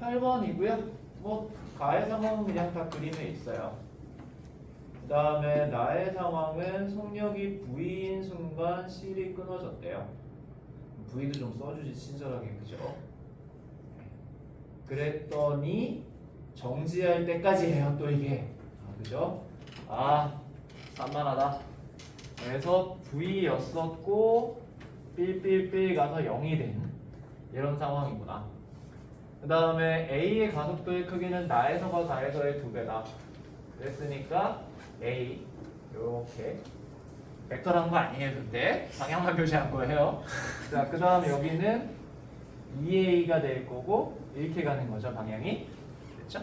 8번이고요. 뭐 가의 상황은 그냥 다 그림에 있어요. 그 다음에 나의 상황은 속력이 V인 순간 C이 끊어졌대요. V도 좀 써주지 친절하게 그죠? 그랬더니 정지할 때까지 해요 또 이게 아, 그죠? 아 산만하다. 그래서 V였었고 삘삘삘 가서 0이 된 이런 상황이구나. 그 다음에 A의 가속도의 크기는 나에서가 가에서의 두 배다. 그랬으니까 A 이렇게 벡터라는 거 아니에요 근데 방향만 표시한 거예요. 자, 그 다음에 여기는 2A가 될 거고 이렇게 가는 거죠 방향이. 됐죠?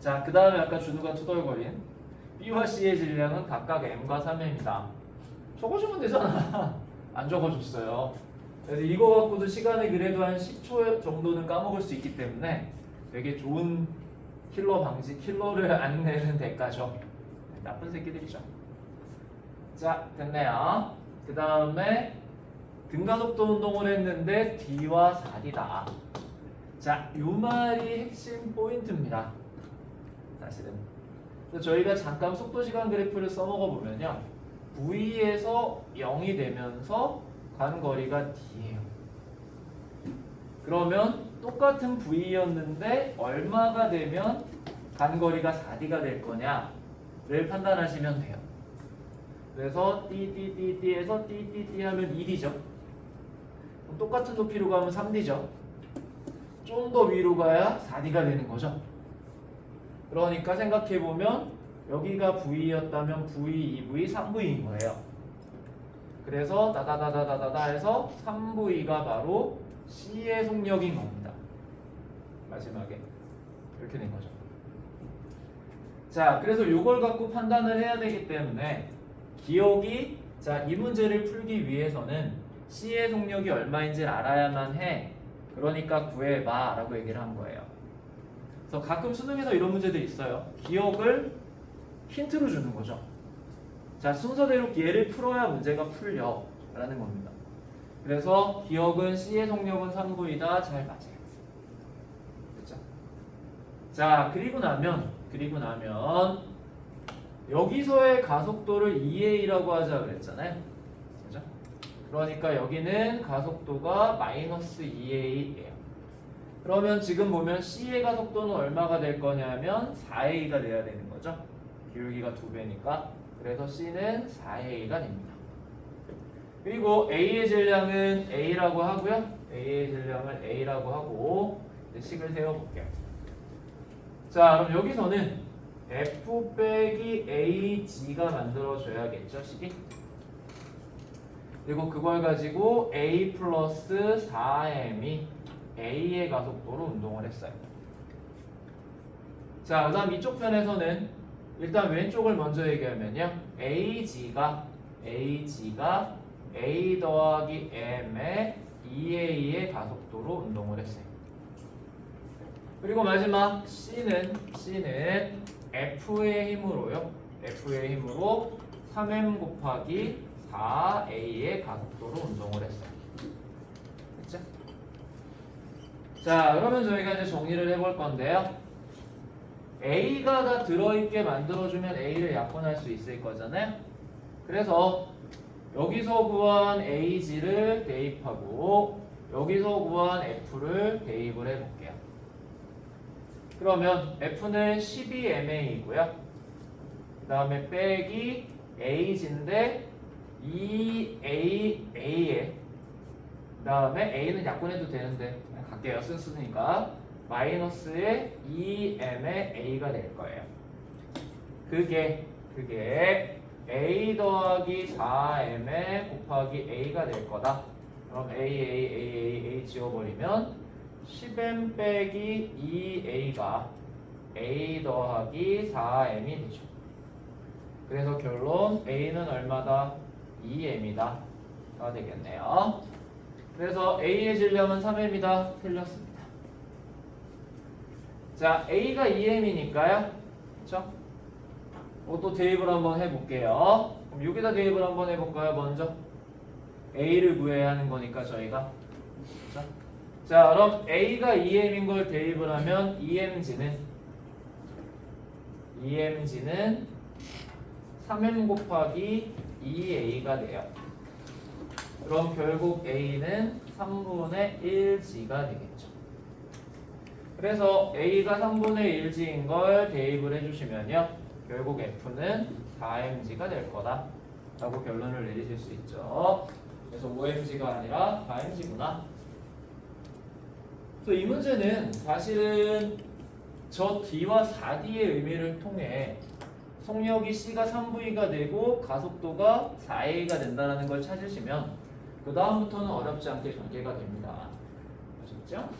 자, 그 다음에 아까 준우가 투덜거린 B와 C의 질량은 각각 M과 3M이다. 적어주면 되잖아. 안 적어줬어요. 그래서 이거 갖고도 시간을 그래도 한 10초 정도는 까먹을 수 있기 때문에 되게 좋은 킬러 방지, 킬러를 안 내는 대가죠. 나쁜 새끼들이죠. 자, 됐네요. 그 다음에 등가속도 운동을 했는데 D와 4D다. 자, 요 말이 핵심 포인트입니다. 사실은. 저희가 잠깐 속도 시간 그래프를 써먹어 보면요. V에서 0이 되면서 간 거리가 D예요. 그러면 똑같은 V였는데 얼마가 되면 간 거리가 4D가 될 거냐를 판단하시면 돼요. 그래서 띠띠띠띠에서 띠띠띠 하면 1이죠. 그럼 똑같은 높이로 가면 3D죠. 좀 더 위로 가야 4D가 되는 거죠. 그러니까 생각해 보면 여기가 V였다면 V, 2V, 3V인 거예요. 그래서 다다다다다다 해서 3V가 바로 C의 속력인 겁니다. 마지막에 이렇게 된 거죠. 자, 그래서 이걸 갖고 판단을 해야 되기 때문에 기억이 자, 이 문제를 풀기 위해서는 C의 속력이 얼마인지 알아야만 해. 그러니까 구해봐 라고 얘기를 한 거예요. 그래서 가끔 수능에서 이런 문제들이 있어요. 기억을 힌트로 주는 거죠. 자, 순서대로 얘를 풀어야 문제가 풀려. 라는 겁니다. 그래서 기억은 C의 속력은 3부이다. 잘 맞아요. 됐죠? 자, 그리고 나면, 그리고 나면, 여기서의 가속도를 2A라고 하자 그랬잖아요. 그죠? 그러니까 여기는 가속도가 마이너스 2A예요. 그러면 지금 보면 C의 가속도는 얼마가 될 거냐면 4A가 돼야 되는 거죠. 기울기가 두 배니까. 그래서 C는 4A가 됩니다. 그리고 A의 질량은 A라고 하고요. A의 질량을 A라고 하고 식을 세워볼게요. 자, 그럼 여기서는 F 빼기 AG가 만들어져야겠죠, 식이? 그리고 그걸 가지고 A 플러스 4M이 A의 가속도로 운동을 했어요. 자, 그 다음 이쪽 편에서는 일단 왼쪽을 먼저 얘기하면요. AG가 AG가 A 더하기 M의 2A의 가속도로 운동을 했어요. 그리고 마지막 C는 C는 F의 힘으로요. F의 힘으로 3M 곱하기 4A의 가속도로 운동을 했어요. 됐죠? 자, 그러면 저희가 이제 정리를 해볼 건데요. A가 다 들어있게 만들어주면 A를 약분할 수 있을 거잖아요. 그래서 여기서 구한 AG를 대입하고 여기서 구한 F를 대입을 해볼게요. 그러면 F는 12MA이고요. 그 다음에 빼기 AG인데 2AA에 그 다음에 A는 약분해도 되는데 갈게요. 쓴수니까 마이너스의 2M의 A가 될 거예요. 그게 그게 A 더하기 4M의 곱하기 A가 될 거다. 그럼 A, A, A, A, A 지워버리면 10M 빼기 2A가 A 더하기 4M이 되죠. 그래서 결론 A는 얼마다? 2M이다. 가 되겠네요. 그래서 A의 질량은 3M이다. 틀렸습니다. 자, A가 2M이니까요. 그렇죠? 또 대입을 한번 해볼게요. 그럼 여기다 대입을 한번 해볼까요? 먼저 A를 구해야 하는 거니까 저희가 그렇죠? 자 그럼 A가 2M인 걸 대입을 하면 EMG는 EMG는 3M 곱하기 2A가 돼요. 그럼 결국 A는 3분의 1G가 되겠죠. 그래서 A가 3분의 1G인 걸 대입을 해주시면요. 결국 F는 4MG가 될 거다. 라고 결론을 내리실 수 있죠. 그래서 5MG가 아니라 4MG구나. 그래서 이 문제는 사실은 저 D와 4D의 의미를 통해 속력이 C가 3V가 되고 가속도가 4A가 된다는 걸 찾으시면 그 다음부터는 어렵지 않게 전개가 됩니다. 아셨죠?